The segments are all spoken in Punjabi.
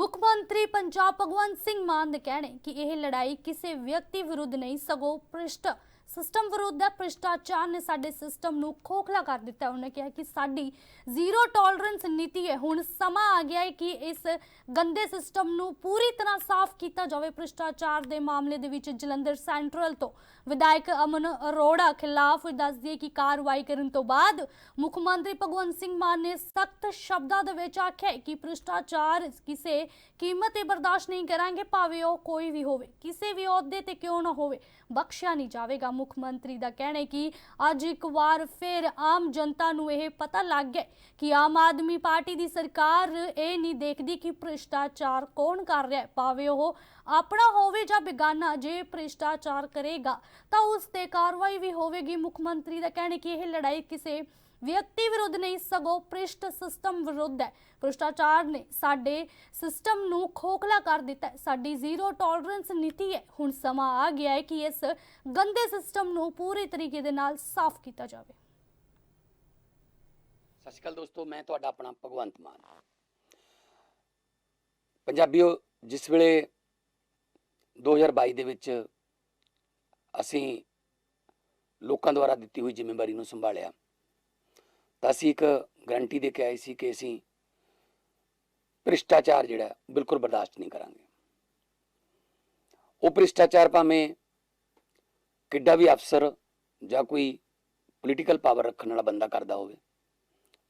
ਮੁੱਖ ਮੰਤਰੀ ਪੰਜਾਬ ਭਗਵੰਤ ਸਿੰਘ ਮਾਨ ਦੇ ਕਹਿਣੇ ਕਿ ਇਹ ਲੜਾਈ ਕਿਸੇ ਵਿਅਕਤੀ ਵਿਰੁੱਧ ਨਹੀਂ, ਸਗੋਂ ਭ੍ਰਿਸ਼ਟ ਸਿਸਟਮ ਵਿਰੁੱਧ ਹੈ ਭ੍ਰਿਸ਼ਟਾਚਾਰ ਨੇ ਸਾਡੇ ਸਿਸਟਮ ਨੂੰ ਖੋਖਲਾ ਕਰ ਦਿੱਤਾ। ਹੈ। ਉਹਨੇ ਕਿਹਾ ਕਿ ਸਾਡੀ ਜ਼ੀਰੋ ਟੋਲਰੈਂਸ ਨੀਤੀ ਹੈ। ਹੁਣ ਸਮਾਂ ਆ ਗਿਆ ਹੈ ਕਿ ਇਸ ਗੰਦੇ ਸਿਸਟਮ ਨੂੰ ਪੂਰੀ ਤਰ੍ਹਾਂ ਸਾਫ਼ ਕੀਤਾ ਜਾਵੇ ਭ੍ਰਿਸ਼ਟਾਚਾਰ ਦੇ ਮਾਮਲੇ ਦੇ ਵਿੱਚ ਜਲੰਧਰ ਸੈਂਟਰਲ ਤੋਂ। ਵਿਧਾਇਕ ਅਮਨ ਅਰੋੜਾ ਖਿਲਾਫ ਦੱਸਦੀ ਦਈਏ ਕਿ ਕਾਰਵਾਈ ਕਰਨ ਤੋਂ ਬਾਅਦ ਮੁੱਖ ਮੰਤਰੀ ਭਗਵੰਤ ਸਿੰਘ ਮਾਨ ਨੇ ਸਖਤ ਸ਼ਬਦਾਂ ਦੇ ਵਿੱਚ ਆਖਿਆ ਕਿ ਭ੍ਰਿਸ਼ਟਾਚਾਰ ਕਿਸੇ ਕੀਮਤ ਤੇ ਬਰਦਾਸ਼ਤ ਨਹੀਂ ਕਰਾਂਗੇ, ਭਾਵੇਂ ਉਹ ਕੋਈ ਵੀ ਹੋਵੇ। ਕਿਸੇ ਵੀ ਅਹੁਦੇ ਤੇ ਕਿਉਂ ਨਾ ਹੋਵੇ, ਬਖਸ਼ਿਆ ਨਹੀਂ ਜਾਵੇਗਾ। ਮੁੱਖ ਮੰਤਰੀ ਦਾ ਕਹਿਣਾ ਹੈ ਕਿ ਅੱਜ ਇੱਕ ਵਾਰ ਫਿਰ ਆਮ ਜਨਤਾ ਨੂੰ ਇਹ ਪਤਾ ਲੱਗ ਗਿਆ ਕਿ ਆਮ ਆਦਮੀ ਪਾਰਟੀ ਦੀ ਸਰਕਾਰ ਇਹ ਨਹੀਂ ਦੇਖਦੀ ਕਿ ਭ੍ਰਿਸ਼ਟਾਚਾਰ ਕੌਣ ਕਰ ਰਿਹਾ ਹੈ। ਭਾਵੇਂ ਉਹ ਆਪਣਾ ਹੋਵੇ ਜਾਂ ਬੇਗਾਨਾ, ਜੇ ਭ੍ਰਿਸ਼ਟਾਚਾਰ ਕਰੇਗਾ, ਤਾਂ ਉਸ ਤੇ ਕਾਰਵਾਈ ਵੀ ਹੋਵੇਗੀ। ਮੁੱਖ ਮੰਤਰੀ ਦਾ ਕਹਿਣਾ ਹੈ ਕਿ ਇਹ ਲੜਾਈ ਕਿਸੇ ਵਿਅਕਤੀ ਵਿਰੁੱਧ ਨਹੀਂ, ਸਗੋਂ ਭ੍ਰਿਸ਼ਟ ਸਿਸਟਮ ਵਿਰੁੱਧ ਹੈ। ਭ੍ਰਿਸ਼ਟਾਚਾਰ ਨੇ ਸਾਡੇ ਸਿਸਟਮ ਨੂੰ ਖੋਖਲਾ ਕਰ ਦਿੱਤਾ ਸਾਡੀ ਜ਼ੀਰੋ ਟੋਲਰੈਂਸ ਨੀਤੀ ਹੈ। ਹੁਣ ਸਮਾਂ ਆ ਗਿਆ ਹੈ ਕਿ ਇਸ ਗੰਦੇ ਸਿਸਟਮ ਨੂੰ ਪੂਰੀ ਤਰੀਕੇ ਦੇ ਨਾਲ ਸਾਫ਼ ਕੀਤਾ ਜਾਵੇ। ਸਤਿ ਸ਼੍ਰੀ ਅਕਾਲ ਦੋਸਤੋ, ਮੈਂ ਤੁਹਾਡਾ ਆਪਣਾ ਭਗਵੰਤ ਮਾਨ। ਪੰਜਾਬੀਓ, ਜਿਸ ਵੇਲੇ 2022 ਦੇ ਵਿੱਚ ਅਸੀਂ ਲੋਕਾਂ ਦੁਆਰਾ ਦਿੱਤੀ ਹੋਈ ਜ਼ਿੰਮੇਵਾਰੀ ਨੂੰ ਸੰਭਾਲਿਆ ਤਾਂ ਅਸੀਂ ਇੱਕ ਗਰੰਟੀ ਦੇ ਕੇ ਆਏ ਸੀ ਕਿ ਅਸੀਂ ਭ੍ਰਿਸ਼ਟਾਚਾਰ ਜਿਹੜਾ ਬਿਲਕੁਲ ਬਰਦਾਸ਼ਤ ਨਹੀਂ ਕਰਾਂਗੇ। ਉਹ ਭ੍ਰਿਸ਼ਟਾਚਾਰ ਭਾਵੇਂ ਕਿੱਡਾ ਵੀ ਅਫਸਰ ਜਾਂ ਕੋਈ ਪੋਲੀਟੀਕਲ ਪਾਵਰ ਰੱਖਣ ਵਾਲਾ ਬੰਦਾ ਕਰਦਾ ਹੋਵੇ,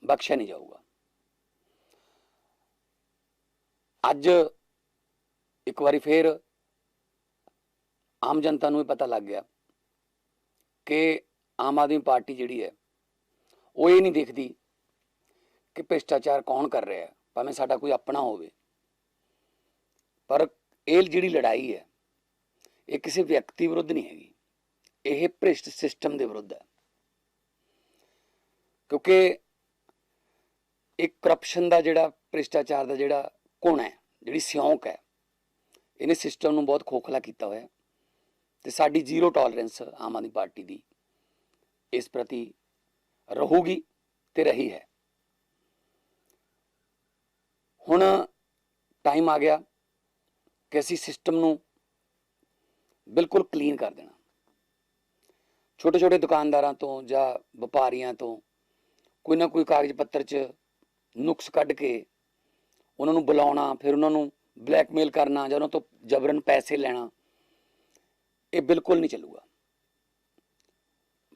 ਬਖਸ਼ਿਆ ਨਹੀਂ ਜਾਊਗਾ। ਅੱਜ ਇੱਕ ਵਾਰੀ ਫੇਰ ਆਮ ਜਨਤਾ ਨੂੰ ਇਹ ਪਤਾ ਲੱਗ ਗਿਆ ਕਿ ਆਮ ਆਦਮੀ ਪਾਰਟੀ ਜਿਹੜੀ ਹੈ ਉਹ ਇਹ ਨਹੀਂ ਦੇਖਦੀ ਕਿ ਭ੍ਰਿਸ਼ਟਾਚਾਰ ਕੌਣ ਕਰ ਰਿਹਾ ਹੈ, ਭਾਵੇਂ ਸਾਡਾ ਕੋਈ ਆਪਣਾ ਹੋਵੇ। ਪਰ ਇਹ ਜਿਹੜੀ ਲੜਾਈ ਹੈ, ਇਹ ਕਿਸੇ ਵਿਅਕਤੀ ਵਿਰੁੱਧ ਨਹੀਂ ਹੈਗੀ। ਇਹ ਭ੍ਰਿਸ਼ਟ ਸਿਸਟਮ ਦੇ ਵਿਰੁੱਧ ਹੈ। ਕਿਉਂਕਿ ਇੱਕ ਕਰਪਸ਼ਨ ਦਾ ਜਿਹੜਾ, ਭ੍ਰਿਸ਼ਟਾਚਾਰ ਦਾ ਜਿਹੜਾ ਕੋਣ ਹੈ, ਜਿਹੜੀ ਸਿਉਂਕ ਹੈ, ਇਹਨੇ ਸਿਸਟਮ ਨੂੰ ਬਹੁਤ ਖੋਖਲਾ ਕੀਤਾ ਹੋਇਆ ਹੈ। ਤੇ ਸਾਡੀ zero tolerance Aam Aadmi party ਦੀ ਇਸ ਪ੍ਰਤੀ ਰਹੂਗੀ ਤੇ ਰਹੀ ਹੈ। ਹੁਣ ਟਾਈਮ ਆ ਗਿਆ ਕਿ ਅਸੀਂ ਸਿਸਟਮ ਨੂੰ ਬਿਲਕੁਲ ਕਲੀਨ ਕਰ ਦੇਣਾ। ਛੋਟੇ ਛੋਟੇ ਦੁਕਾਨਦਾਰਾਂ ਤੋਂ ਜਾਂ ਵਪਾਰੀਆਂ ਤੋਂ ਕੋਈ ਨਾ ਕੋਈ ਕਾਗਜ਼ ਪੱਤਰ 'ਚ ਨੁਕਸ ਕੱਢ ਕੇ ਉਹਨਾਂ ਨੂੰ ਬੁਲਾਉਣਾ, ਫਿਰ ਉਹਨਾਂ ਨੂੰ ਬਲੈਕਮੇਲ ਕਰਨਾ ਜਾਂ ਉਹਨਾਂ ਤੋਂ ਜਬਰਨ ਪੈਸੇ ਲੈਣਾ, ਇਹ ਬਿਲਕੁਲ ਨਹੀਂ ਚੱਲੂਗਾ।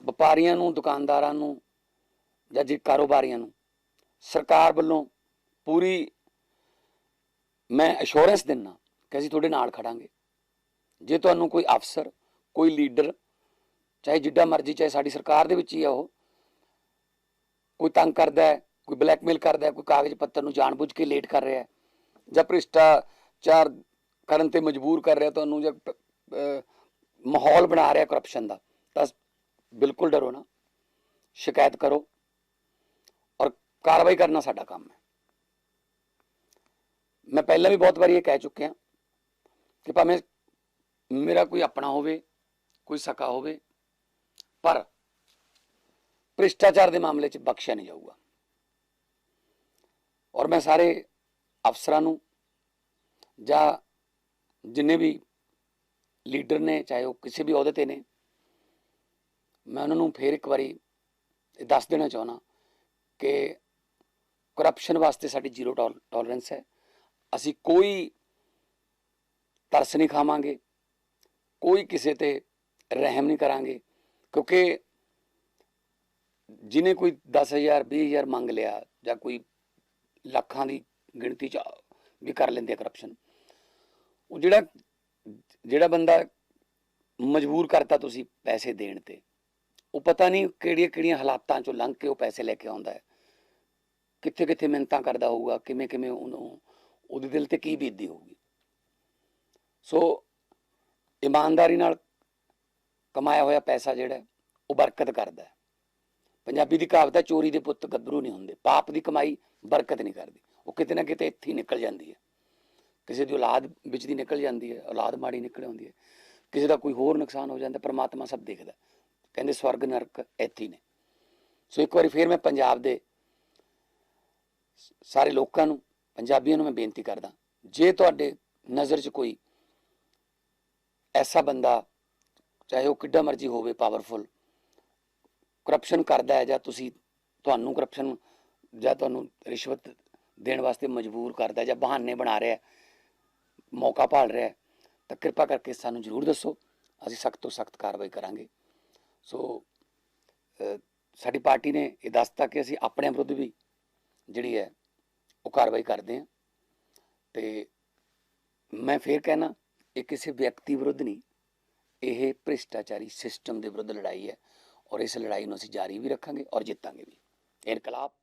ਵਪਾਰੀਆਂ ਨੂੰ, ਦੁਕਾਨਦਾਰਾਂ ਨੂੰ ਜਾਂ ਜੀ ਕਾਰੋਬਾਰੀਆਂ ਨੂੰ। ਸਰਕਾਰ ਵੱਲੋਂ ਪੂਰੀ ਮੈਂ ਅਸ਼ੋਰੈਂਸ ਦਿੰਨਾ ਕਿ ਅਸੀਂ ਤੁਹਾਡੇ ਨਾਲ ਖੜਾਂਗੇ। ਜੇ ਤੁਹਾਨੂੰ ਕੋਈ ਅਫਸਰ, ਕੋਈ ਲੀਡਰ, ਚਾਹੇ ਜਿੱਡਾ ਮਰਜ਼ੀ, ਚਾਹੇ ਸਾਡੀ ਸਰਕਾਰ ਦੇ ਵਿੱਚ ਹੀ ਆ ਉਹ, ਕੋਈ ਤੰਗ ਕਰਦਾ ਹੈ, ਕੋਈ ਬਲੈਕਮੇਲ ਕਰਦਾ ਹੈ, ਕੋਈ ਕਾਗਜ਼ ਪੱਤਰ ਨੂੰ ਜਾਣਬੁੱਝ ਕੇ ਲੇਟ ਕਰ ਰਿਹਾ ਹੈ, ਜਾਂ ਭ੍ਰਿਸ਼ਟਾਚਾਰ ਕਰਨ ਤੇ ਮਜਬੂਰ ਕਰ ਰਿਹਾ ਤੁਹਾਨੂੰ, ਜਾਂ ਮਾਹੌਲ ਬਣਾ ਰਿਹਾ ਕਰਪਸ਼ਨ ਦਾ, ਤਾਂ ਬਿਲਕੁਲ ਡਰੋ ਨਾ। ਸ਼ਿਕਾਇਤ ਕਰੋ। ਕਾਰਵਾਈ ਕਰਨਾ ਸਾਡਾ ਕੰਮ ਹੈ। ਮੈਂ ਪਹਿਲਾਂ ਵੀ ਬਹੁਤ ਵਾਰੀ ਇਹ ਕਹਿ ਚੁੱਕਿਆ ਕਿ ਭਾਵੇਂ ਮੇਰਾ ਕੋਈ ਆਪਣਾ ਹੋਵੇ, ਕੋਈ ਸਕਾ ਹੋਵੇ, ਪਰ ਭ੍ਰਿਸ਼ਟਾਚਾਰ ਦੇ ਮਾਮਲੇ 'ਚ ਬਖਸ਼ਿਆ ਨਹੀਂ ਜਾਊਗਾ। ਔਰ ਮੈਂ ਸਾਰੇ ਅਫਸਰਾਂ ਨੂੰ ਜਾਂ ਜਿੰਨੇ ਵੀ ਲੀਡਰ ਨੇ, ਚਾਹੇ ਉਹ ਕਿਸੇ ਵੀ ਅਹੁਦੇ ਤੇ ਨੇ, ਮੈਂ ਉਹਨਾਂ ਨੂੰ ਫੇਰ ਇੱਕ ਵਾਰੀ ਇਹ ਦੱਸ ਦੇਣਾ ਚਾਹੁੰਦਾ ਕਿ ਕਰਪਸ਼ਨ ਵਾਸਤੇ ਸਾਡੀ ਜ਼ੀਰੋ ਟੋਲਰੈਂਸ ਹੈ। ਅਸੀਂ ਕੋਈ ਤਰਸ ਨਹੀਂ ਖਾਵਾਂਗੇ, ਕੋਈ ਕਿਸੇ ਤੇ ਰਹਿਮ ਨਹੀਂ ਕਰਾਂਗੇ, ਕਿਉਂਕਿ ਜਿਨੇ ਕੋਈ 10000 20000 ਮੰਗ ਲਿਆ ਜਾਂ ਕੋਈ ਲੱਖਾਂ ਦੀ ਗਿਣਤੀ ਚ ਵੀ ਕਰ ਲੈਂਦੇ ਆ ਕਰਪਸ਼ਨ ਉਹ ਜਿਹੜਾ ਜਿਹੜਾ ਬੰਦਾ ਮਜਬੂਰ ਕਰਤਾ ਤੁਸੀਂ ਪੈਸੇ ਦੇਣ ਤੇ, ਉਹ ਪਤਾ ਨਹੀਂ ਕਿਹੜੀਆਂ ਕਿਹੜੀਆਂ ਹਾਲਾਤਾਂ ਚੋਂ ਲੰਘ ਕੇ ਉਹ ਪੈਸੇ ਲੈ ਕੇ ਆਉਂਦਾ ਹੈ। ਕਿੱਥੇ ਕਿੱਥੇ ਮਿਹਨਤਾਂ ਕਰਦਾ ਹੋਊਗਾ, ਕਿਵੇਂ ਕਿਵੇਂ ਉਹਨੂੰ ਉਹਦੇ ਦਿਲ ਤੇ ਕੀ ਬੀਤਦੀ ਹੋਊਗੀ। ਸੋ ਇਮਾਨਦਾਰੀ ਨਾਲ ਕਮਾਇਆ ਹੋਇਆ ਪੈਸਾ ਜਿਹੜਾ, ਉਹ ਬਰਕਤ ਕਰਦਾ ਪੰਜਾਬੀ ਦੀ ਕਹਾਵਤ ਹੈ, ਚੋਰੀ ਦੇ ਪੁੱਤ ਗੱਭਰੂ ਨਹੀਂ ਹੁੰਦੇ। ਪਾਪ ਦੀ ਕਮਾਈ ਬਰਕਤ ਨਹੀਂ ਕਰਦੀ। ਉਹ ਕਿਤੇ ਨਾ ਕਿਤੇ ਇੱਥੇ ਹੀ ਨਿਕਲ ਜਾਂਦੀ ਹੈ। ਕਿਸੇ ਦੀ ਔਲਾਦ ਵਿੱਚ ਦੀ ਨਿਕਲ ਜਾਂਦੀ ਹੈ, ਔਲਾਦ ਮਾੜੀ ਨਿਕਲ ਆਉਂਦੀ ਹੈ। ਕਿਸੇ ਦਾ ਕੋਈ ਹੋਰ ਨੁਕਸਾਨ ਹੋ ਜਾਂਦਾ, ਪਰਮਾਤਮਾ ਸਭ ਦੇਖਦਾ ਕਹਿੰਦੇ, ਸਵਰਗ ਨਰਕ ਇੱਥੇ ਨੇ। ਸੋ ਇੱਕ ਵਾਰੀ ਫੇਰ ਮੈਂ ਪੰਜਾਬ ਦੇ ਸਾਰੇ ਲੋਕਾਂ ਨੂੰ, ਪੰਜਾਬੀਆਂ ਨੂੰ ਮੈਂ ਬੇਨਤੀ ਕਰਦਾ, ਜੇ ਤੁਹਾਡੇ ਨਜ਼ਰ 'ਚ ਕੋਈ ਐਸਾ ਬੰਦਾ, ਚਾਹੇ ਉਹ ਕਿੱਡਾ ਮਰਜ਼ੀ ਹੋਵੇ ਪਾਵਰਫੁਲ ਕਰਪਸ਼ਨ ਕਰਦਾ ਹੈ ਜਾਂ ਤੁਸੀਂ ਤੁਹਾਨੂੰ ਕਰਪਸ਼ਨ ਜਾਂ ਤੁਹਾਨੂੰ ਰਿਸ਼ਵਤ ਦੇਣ ਵਾਸਤੇ ਮਜਬੂਰ ਕਰਦਾ ਜਾਂ ਬਹਾਨੇ ਬਣਾ ਰਿਹਾ ਮੌਕਾ ਭਾਲ ਰਿਹਾ ਤਾਂ ਕਿਰਪਾ ਕਰਕੇ ਸਾਨੂੰ ਜ਼ਰੂਰ ਦੱਸੋ, ਅਸੀਂ ਸਖਤ ਤੋਂ ਸਖਤ ਕਾਰਵਾਈ ਕਰਾਂਗੇ। ਸੋ ਸਾਡੀ ਪਾਰਟੀ ਨੇ ਇਹ ਦੱਸਤਾ ਕਿ ਅਸੀਂ ਆਪਣੇ ਵਿਰੁੱਧ ਵੀ ਜਿਹੜੀ ਹੈ, ਉਹ ਕਾਰਵਾਈ ਕਰਦੇ ਹਾਂ। ਤੇ ਮੈਂ ਫੇਰ ਕਹਿਣਾ, ਇਹ ਕਿਸੇ ਵਿਅਕਤੀ ਵਿਰੁੱਧ ਨਹੀਂ, ਇਹ ਭ੍ਰਿਸ਼ਟਾਚਾਰੀ ਸਿਸਟਮ ਦੇ ਵਿਰੁੱਧ ਲੜਾਈ ਹੈ। ਔਰ ਇਸ ਲੜਾਈ ਨੂੰ ਅਸੀਂ ਜਾਰੀ ਵੀ ਰੱਖਾਂਗੇ ਔਰ ਜਿੱਤਾਂਗੇ ਵੀ। ਇਨਕਲਾਬ